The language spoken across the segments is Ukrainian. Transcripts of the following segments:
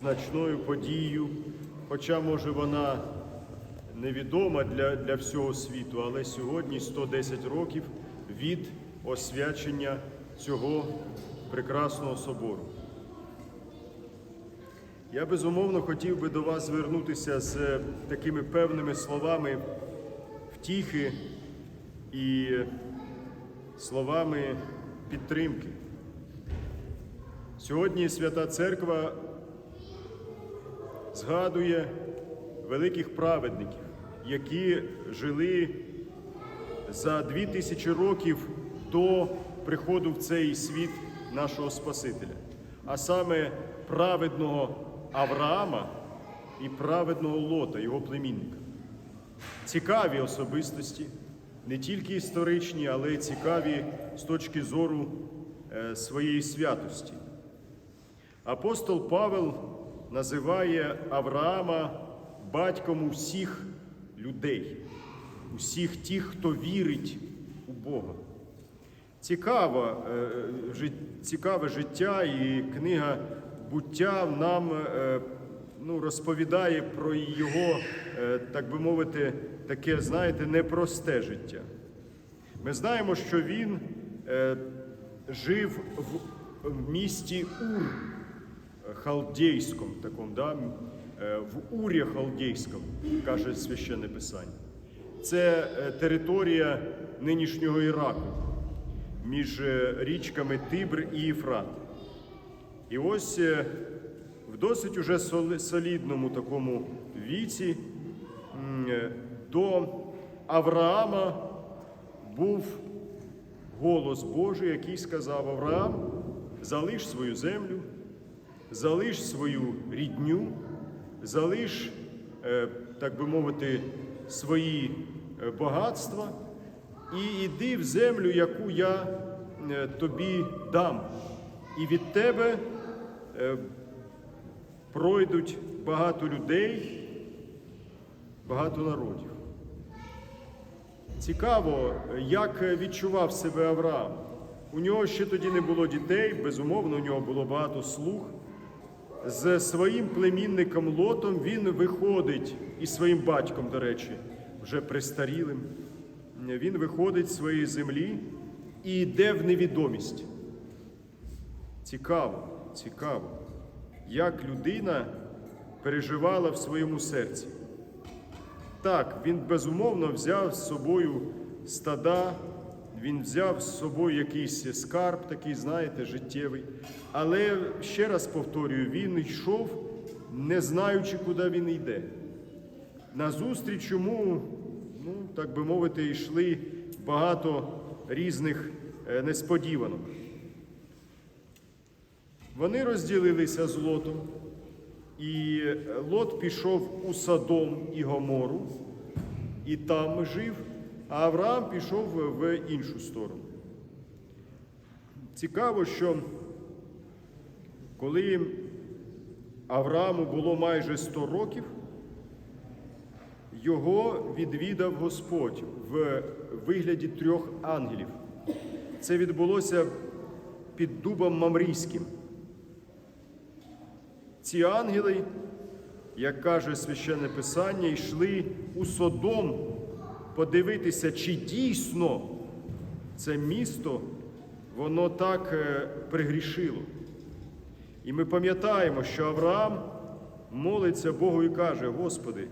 значною подією, хоча, може, вона невідома для, для всього світу, але сьогодні 110 років від освячення цього прекрасного собору. Я безумовно хотів би до вас звернутися з такими певними словами втіхи і словами підтримки. Сьогодні Свята Церква згадує великих праведників, які жили за дві тисячі років до приходу в цей світ нашого Спасителя, а саме праведного Авраама і праведного Лота, його племінника. Цікаві особистості, не тільки історичні, але й цікаві з точки зору е, своєї святості. Апостол Павел називає Авраама батьком усіх людей, усіх тих, хто вірить у Бога. Цікаве, цікаве життя і книга буття нам е, ну, розповідає про його, е, так би мовити, таке, знаєте, непросте життя. Ми знаємо, що він е, жив в місті Ур халдейському, такому, да? е, в Урі халдейському, каже священне писання. Це е, територія нинішнього Іраку між е, річками Тибр і Єфрат. І ось в досить уже солідному такому віці до Авраама був голос Божий, який сказав Авраам, залиш свою землю, залиш свою рідню, залиш, е, так би мовити, свої е, багатства і йди в землю, яку я е, тобі дам. І від тебе пройдуть багато людей, багато народів. Цікаво, як відчував себе Авраам. У нього ще тоді не було дітей, безумовно, у нього було багато слуг. З своїм племінником Лотом він виходить і своїм батьком, до речі, вже престарілим. Він виходить з своєї землі і йде в невідомість. Цікаво, цікаво, як людина переживала в своєму серці. Так, він безумовно взяв з собою стада, він взяв з собою якийсь скарб, такий, знаєте, життєвий. Але ще раз повторюю, він йшов, не знаючи, куди він йде. Назустріч йому, ну, так би мовити, йшли багато різних е, несподіванок. Вони розділилися з Лотом, і Лот пішов у Содом і Гомору, і там жив, а Авраам пішов в іншу сторону. Цікаво, що коли Аврааму було майже 100 років, його відвідав Господь в вигляді трьох ангелів. Це відбулося під дубом Мамрійським. Ці ангели, як каже священне Писання, йшли у Содом подивитися, чи дійсно це місто воно так е, пригрішило. І ми пам'ятаємо, що Авраам молиться Богу і каже: Господи,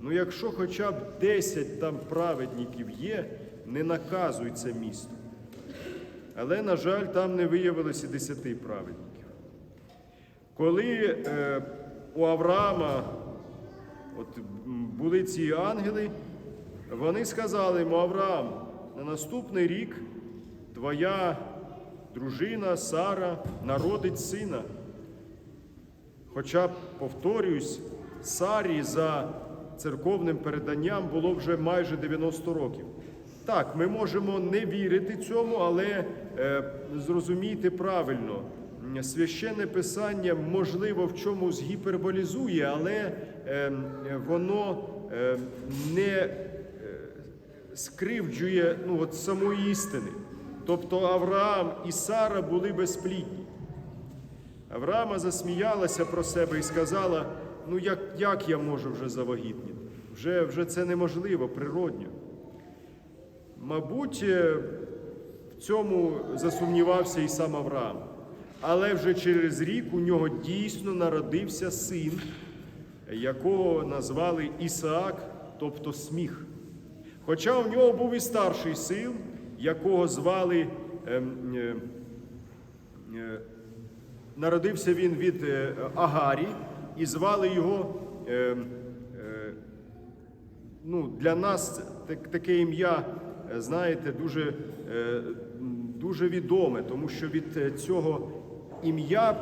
ну якщо хоча б 10 там праведників є, не наказуй це місто. Але, на жаль, там не виявилося 10 праведників. Коли е, у Авраама от, були ці ангели, вони сказали йому, Авраам, на наступний рік твоя дружина Сара народить сина. Хоча, повторюсь, Сарі за церковним переданням було вже майже 90 років. Так, ми можемо не вірити цьому, але е, зрозумійте правильно, священне писання, можливо, в чомусь гіперболізує, але е, воно е, не скривджує ну, от самої істини. Тобто Авраам і Сара були безплідні. Авраама засміялася про себе і сказала: ну як, як я можу вже завагітніти? Вже, вже це неможливо, природньо. Мабуть, е, в цьому засумнівався і сам Авраам. Але вже через рік у нього дійсно народився син, якого назвали Ісаак, тобто сміх. Хоча у нього був і старший син, якого звали, ем, е, е, народився він від е, Агарі, і звали його, е, е, ну, для нас так- таке ім'я, е, знаєте, дуже, е, дуже відоме, тому що від е, цього ім'я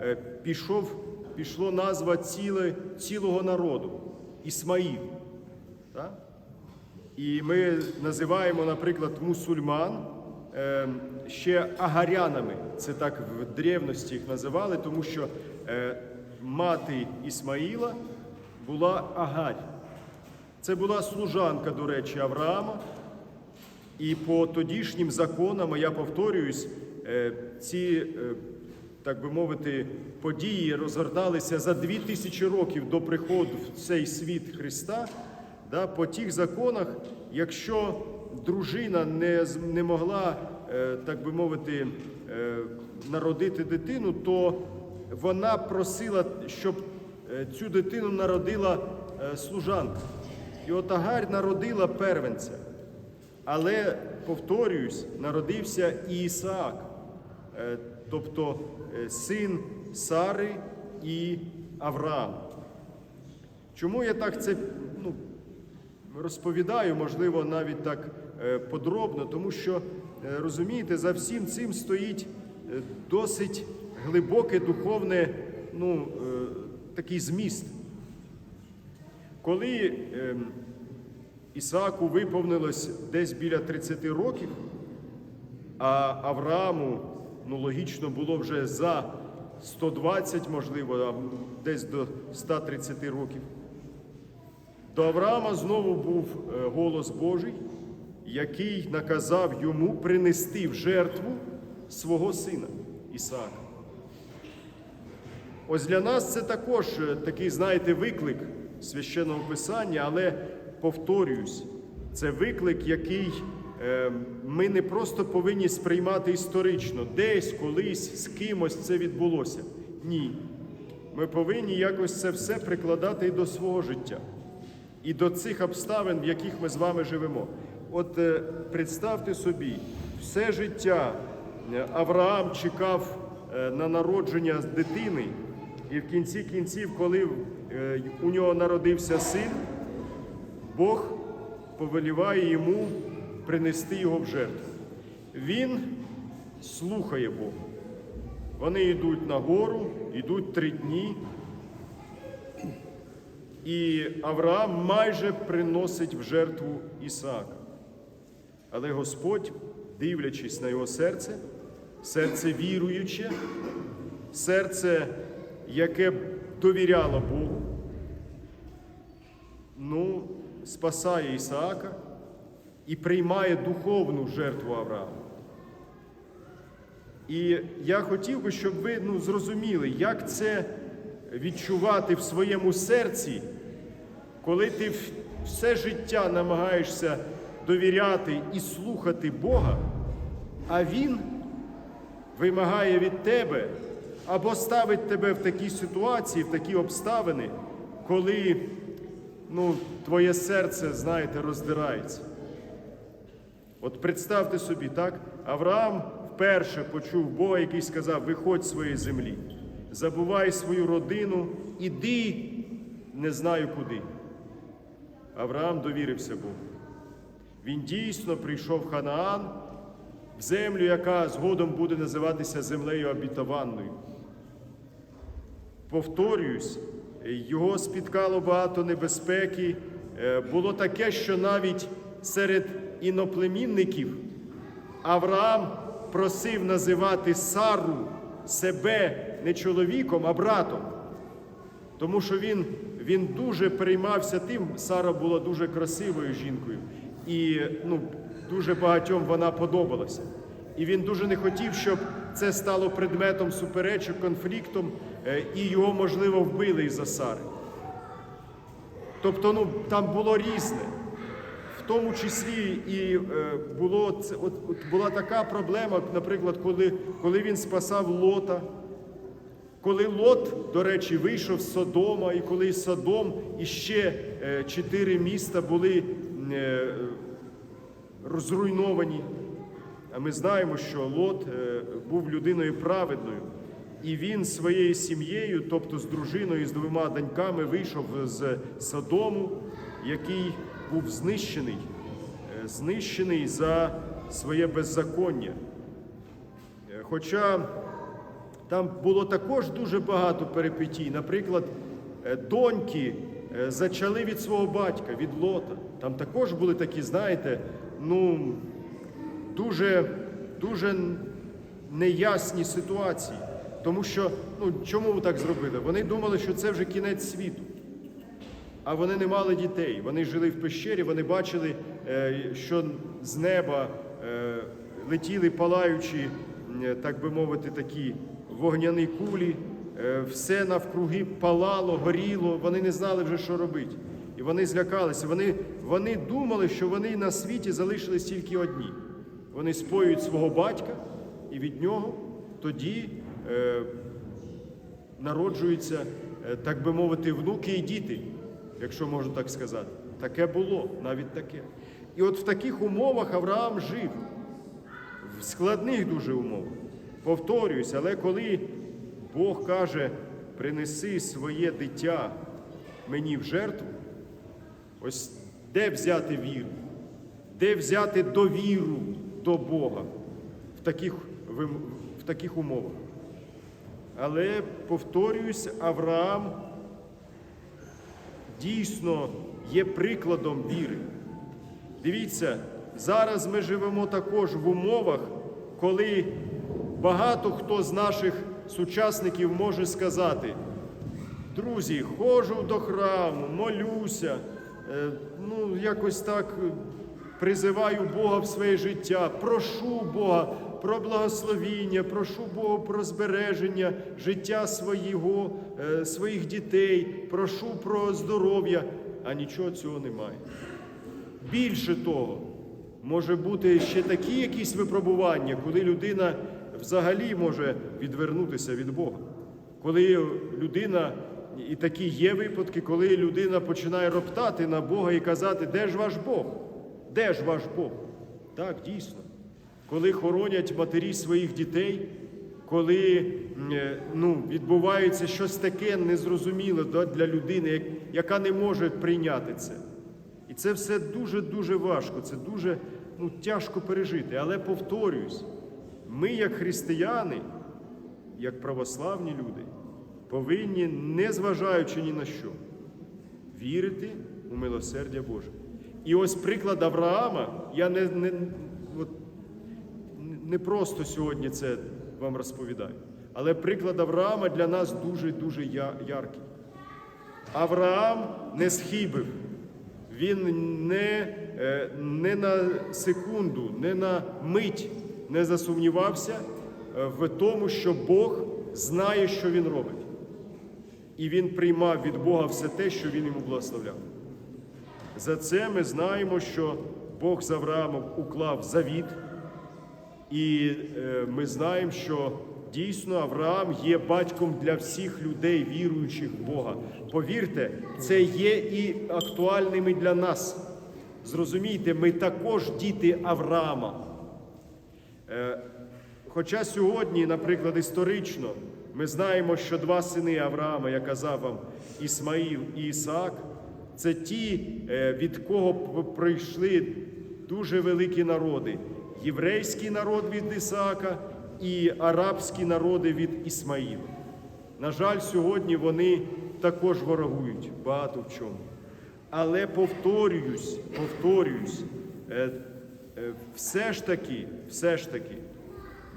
е, пішов, пішло назва ціле, цілого народу Ісмаїл. Так? І ми називаємо, наприклад, мусульман е, ще агарянами. Це так в древності їх називали, тому що е, мати Ісмаїла була Агарь. Це була служанка, до речі, Авраама. І по тодішнім законам, я повторююсь, е, ці, е, так би мовити, події розгорталися за дві тисячі років до приходу в цей світ Христа. Да, по тих законах, якщо дружина не, не могла, е, так би мовити, е, народити дитину, то вона просила, щоб е, цю дитину народила служанка. І от народила первенця. Але, повторююсь, народився і Ісаак, тобто син Сари і Авраам. Чому я так це розповідаю, можливо, навіть так е, подробно, тому що, е, розумієте, за всім цим стоїть е, досить глибоке духовне ну, такий зміст. Коли ем, Ісааку виповнилось десь біля 30 років, а Аврааму, ну логічно, було вже за 120, можливо, десь до 130 років. До Авраама знову був е, голос Божий, який наказав йому принести в жертву свого сина Ісаака. Ось для нас це також е, такий, знаєте, виклик священного писання, але повторююсь, це виклик, який е, ми не просто повинні сприймати історично, десь, колись, з кимось це відбулося. Ні. Ми повинні якось це все прикладати і до свого життя, і до цих обставин, в яких ми з вами живемо. От е, представте собі, все життя е, Авраам чекав е, на народження дитини, і в кінці кінців, коли у нього народився син, Бог повеліває йому принести його в жертву. Він слухає Бога. Вони йдуть на гору, йдуть три дні. І Авраам майже приносить в жертву Ісаака. Але Господь, дивлячись на його серце, серце віруюче, серце, яке довіряло Богу, ну, спасає Ісаака і приймає духовну жертву Авраама. І я хотів би, щоб ви ну, зрозуміли, як це відчувати в своєму серці, коли ти все життя намагаєшся довіряти і слухати Бога, а Він вимагає від тебе або ставить тебе в такі ситуації, в такі обставини, коли ну, твоє серце, знаєте, роздирається. От представте собі, так? Авраам вперше почув Бога, який сказав: виходь з своєї землі, забувай свою родину, іди, не знаю куди. Авраам довірився Богу. Він дійсно прийшов в Ханаан, в землю, яка згодом буде називатися землею обітованою. Повторююсь, його спіткало багато небезпеки. Е, Було таке, що навіть серед іноплемінників Авраам просив називати Сару себе не чоловіком, а братом. Тому що він, він дуже переймався тим, Сара була дуже красивою жінкою, і ну, дуже багатьом вона подобалася. І він дуже не хотів, щоб це стало предметом суперечок, конфліктом, е, і його, можливо, вбили із-за Сари. Тобто, ну, там було різне. Тому числі і е, було от, от була така проблема, наприклад, коли, коли він спасав Лота. Коли Лот, до речі, вийшов з Содома, і коли Содом і ще е, чотири міста були е, розруйновані, а ми знаємо, що Лот був людиною праведною, і він своєю сім'єю, тобто з дружиною, з двома доньками, вийшов з Содому, який був знищений, е, знищений за своє беззаконня. Е, Хоча там було також дуже багато перипетій. Наприклад, е, доньки зачали від свого батька, від лота. Там також були такі, знаєте, ну дуже, дуже неясні ситуації. Тому що, ну чому так зробили? Вони думали, що це вже кінець світу. А вони не мали дітей. Вони жили в пещері, вони бачили, е, що з неба е, летіли палаючі, так би мовити, такі вогняні кулі. Е, Все навкруги палало, горіло, вони не знали вже, що робити. І вони злякалися. Вони, вони думали, що вони на світі залишились тільки одні. Вони споюють свого батька, і від нього тоді народжуються, так би мовити, внуки і діти, якщо можна так сказати. Таке було, навіть таке. І от в таких умовах Авраам жив, в складних дуже умовах. Повторююсь, але коли Бог каже, принеси своє дитя мені в жертву, ось де взяти віру, де взяти довіру до Бога в таких, вим- в таких умовах. Але повторююсь, Авраам дійсно є прикладом віри. Дивіться, зараз ми живемо також в умовах, коли багато хто з наших сучасників може сказати: друзі, ходжу до храму, молюся, е, ну якось так призиваю Бога в своє життя, прошу Бога про благословіння, прошу Бога про збереження життя свого, е, своїх дітей, прошу про здоров'я, а нічого цього немає. Більше того, може бути ще такі якісь випробування, коли людина взагалі може відвернутися від Бога. Коли людина, і такі є випадки, коли людина починає роптати на Бога і казати, де ж ваш Бог? Де ж ваш Бог? Так, дійсно. Коли хоронять матері своїх дітей, коли е, ну, відбувається щось таке незрозуміле для людини, яка не може прийняти це. І це все дуже-дуже важко, це дуже ну, тяжко пережити. Але повторююсь, ми, як християни, як православні люди, повинні, незважаючи ні на що, вірити у милосердя Боже. І ось приклад Авраама, я не, не, не просто сьогодні це вам розповідаю, але приклад Авраама для нас дуже-дуже яркий. Авраам не схибив. Він не, е, не на секунду, не на мить не засумнівався е, в тому, що Бог знає, що він робить. І він приймав від Бога все те, що він йому благословляв. За це ми знаємо, що Бог з Авраамом уклав завіт, і е, ми знаємо, що дійсно Авраам є батьком для всіх людей, віруючих в Бога. Повірте, це є і актуальними для нас. Зрозумійте, ми також діти Авраама. Е, Хоча сьогодні, наприклад, історично, ми знаємо, що два сини Авраама, я казав вам, Ісмаїл і Ісаак, це ті, е, від кого прийшли дуже великі народи: єврейський народ від Ісаака і арабські народи від Ісмаїла. На жаль, сьогодні вони також ворогують багато в чому. Але повторююсь, повторююсь, е, е, все ж таки, все ж таки,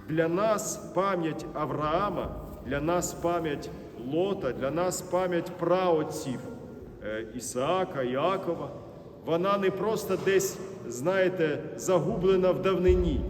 для нас пам'ять Авраама, для нас пам'ять Лота, для нас пам'ять праотців е, Ісаака, Іакова, вона не просто десь, знаєте, загублена в давнині.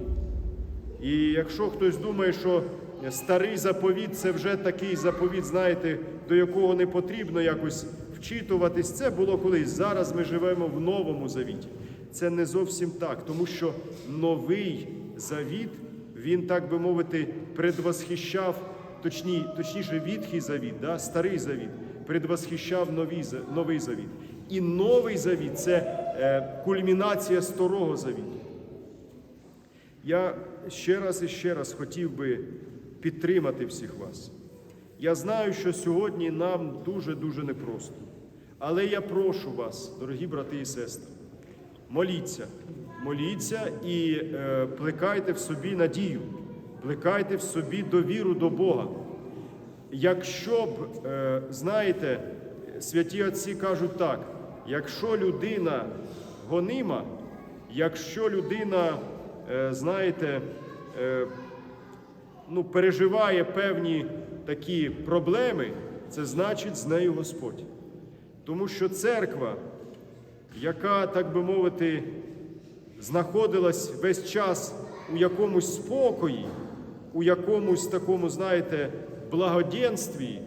І якщо хтось думає, що старий заповіт це вже такий заповіт, знаєте, до якого не потрібно якось вчитуватись, це було колись. Зараз ми живемо в новому завіті. Це не зовсім так, тому що новий завіт, він, так би мовити, предвосхищав, точні, точніше, відхий завіт, да, старий завіт, предвосхищав новий, новий завіт. І новий завіт це е, кульмінація старого завіту. Я ще раз і ще раз хотів би підтримати всіх вас. Я знаю, що сьогодні нам дуже-дуже непросто. Але я прошу вас, дорогі брати і сестри, моліться, моліться і е, плекайте в собі надію, плекайте в собі довіру до Бога. Якщо б, е, знаєте, святі отці кажуть так: якщо людина гонима, якщо людина, е, знаєте, е, ну, переживає певні такі проблеми, це значить з нею Господь. Тому що церква, яка, так би мовити, знаходилась весь час у якомусь спокої, у якомусь такому, знаєте, благоденстві,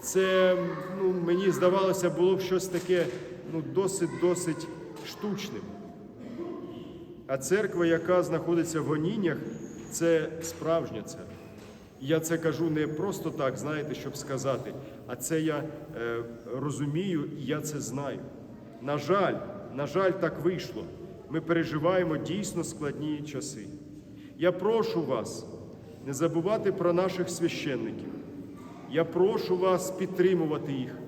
це ну, мені здавалося, було б щось таке ну, досить-досить штучним. А церква, яка знаходиться в гоніннях, це справжня церква. Я це кажу не просто так, знаєте, щоб сказати, а це я е, розумію і я це знаю. На жаль, на жаль, так вийшло. Ми переживаємо дійсно складні часи. Я прошу вас не забувати про наших священників. Я прошу вас підтримувати їх.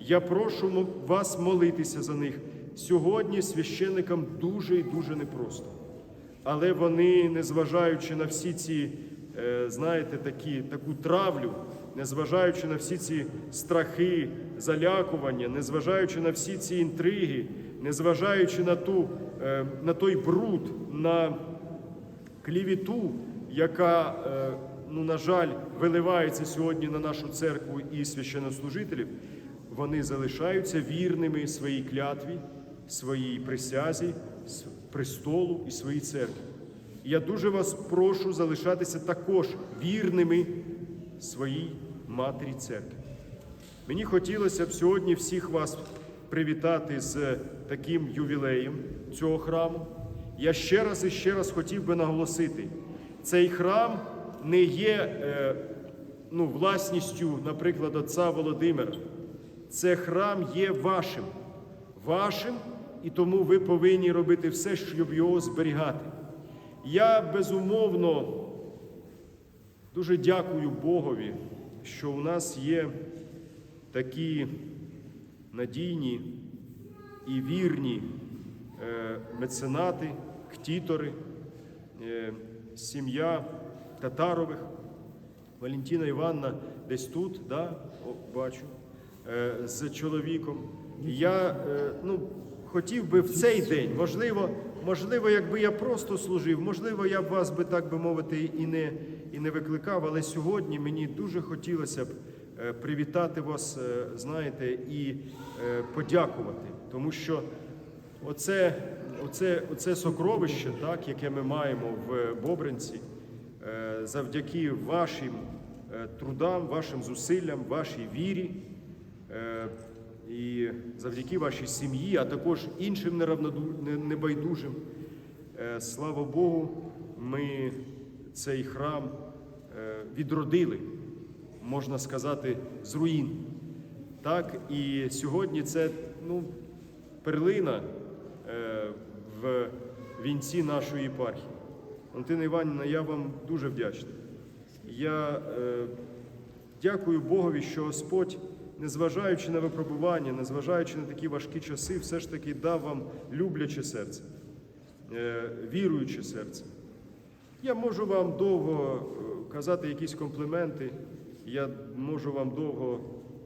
Я прошу вас молитися за них. Сьогодні священникам дуже і дуже непросто. Але вони, незважаючи на всі ці, е, знаєте, такі, таку травлю, незважаючи на всі ці страхи, залякування, незважаючи на всі ці інтриги, незважаючи на, ту, е, на той бруд, на клівіту, яка, е, ну, на жаль, виливається сьогодні на нашу церкву і священнослужителів, вони залишаються вірними своїй клятві, своїй присязі, престолу і своїй церкві. Я дуже вас прошу залишатися також вірними своїй матері церкві. Мені хотілося б сьогодні всіх вас привітати з таким ювілеєм цього храму. Я ще раз і ще раз хотів би наголосити: цей храм не є е, ну, власністю, наприклад, отця Володимира. Це храм є вашим, вашим, і тому ви повинні робити все, щоб його зберігати. Я безумовно дуже дякую Богові, що у нас є такі надійні і вірні е, меценати, ктітори, е, сім'я Татарових. Валентина Івановна десь тут, да? О, бачу, е, з чоловіком. Я е, ну, хотів би в цей день, можливо, можливо, якби я просто служив, можливо, я б вас би, так би мовити, і не, і не викликав, але сьогодні мені дуже хотілося б е, привітати вас, е, знаєте, і е, подякувати, тому що оце, оце, оце сокровище, так, яке ми маємо в Бобринці, завдяки вашим е, трудам, вашим зусиллям, вашій вірі е, і завдяки вашій сім'ї, а також іншим небайдужим. Е, Слава Богу, ми цей храм е, відродили, можна сказати, з руїн. Так, і сьогодні це ну, перлина е, в вінці нашої єпархії. Валентина Іванівна, я вам дуже вдячний. Я е, дякую Богові, що Господь, незважаючи на випробування, незважаючи на такі важкі часи, все ж таки дав вам любляче серце, е, віруюче серце. Я можу вам довго е, казати якісь компліменти, я можу вам довго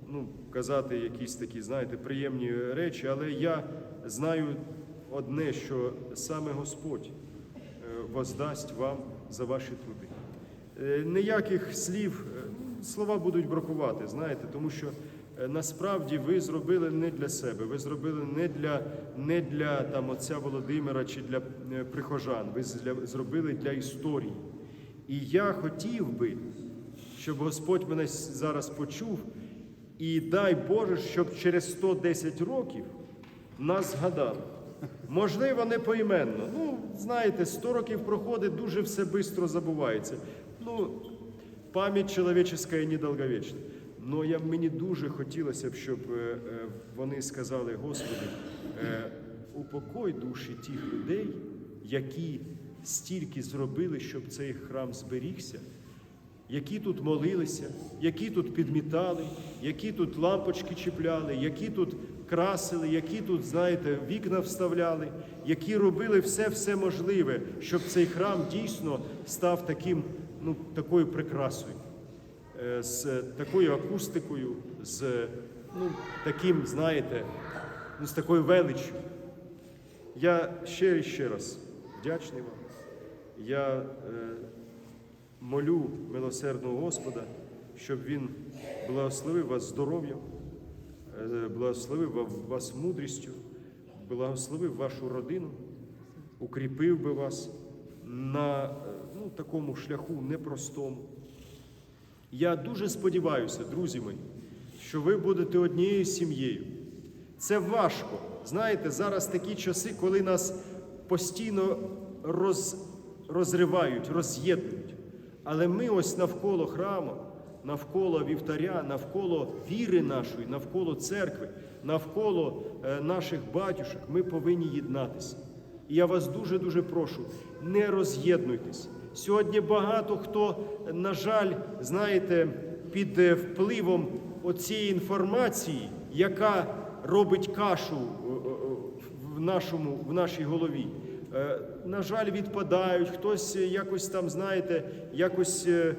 ну, казати якісь такі, знаєте, приємні речі, але я знаю одне, що саме Господь воздасть вам за ваші труди. Е, Ніяких слів, е, слова будуть бракувати, знаєте, тому що е, насправді ви зробили не для себе, ви зробили не для, не для там, отця Володимира чи для прихожан, ви зля- зробили для історії. І я хотів би, щоб Господь мене зараз почув, і дай Боже, щоб через 110 років нас згадали. Можливо, не поіменно. Ну, знаєте, 100 років проходить, дуже все швидко забувається. Ну, пам'ять чоловіческа недовговічна. Ну, я, мені дуже хотілося б, щоб е, е, вони сказали, Господи, е, упокой душі тих людей, які стільки зробили, щоб цей храм зберігся, які тут молилися, які тут підмітали, які тут лампочки чіпляли, які тут красили, які тут, знаєте, вікна вставляли, які робили все-все можливе, щоб цей храм дійсно став таким, ну, такою прикрасою, е, з такою акустикою, з ну, таким, знаєте, ну, з такою величчю. Я ще ще раз вдячний вам. Я е, молю милосердного Господа, щоб Він благословив вас здоров'ям, е, благословив вас мудрістю, благословив вашу родину, укріпив би вас на е, ну, такому шляху непростому. Я дуже сподіваюся, друзі мої, що ви будете однією сім'єю. Це важко. Знаєте, зараз такі часи, коли нас постійно роз, розривають, роз'єднують. Але ми ось навколо храму, навколо вівтаря, навколо віри нашої, навколо церкви, навколо е, наших батюшок, ми повинні єднатися. І я вас дуже-дуже прошу, не роз'єднуйтесь. Сьогодні багато хто, на жаль, знаєте, під е, впливом оцієї інформації, яка робить кашу е, в, нашому, в нашій голові. Е, На жаль, відпадають, хтось е, якось там, знаєте, якось е,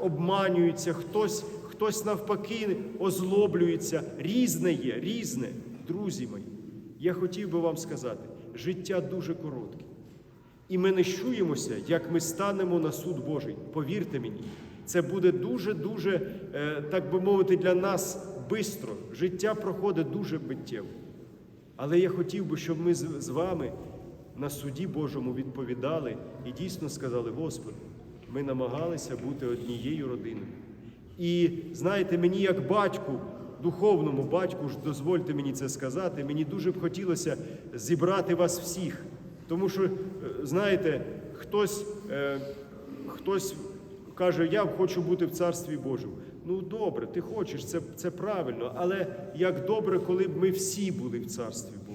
обманюється, хтось, хтось навпаки озлоблюється. Різне є, різне, друзі мої. Я хотів би вам сказати, життя дуже коротке. І ми не щуємося, як ми станемо на суд Божий. Повірте мені, це буде дуже-дуже, так би мовити, для нас бистро. Життя проходить дуже миттєво. Але я хотів би, щоб ми з вами на суді Божому відповідали і дійсно сказали: Господи, ми намагалися бути однією родиною. І знаєте, мені як батьку, духовному батьку, ж дозвольте мені це сказати, мені дуже б хотілося зібрати вас всіх. Тому що, е, знаєте, хтось, е, хтось каже, я хочу бути в Царстві Божому. Ну добре, ти хочеш, це, це правильно, але як добре, коли б ми всі були в Царстві Божому.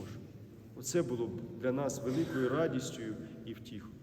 Оце було б для нас великою радістю і втіхою.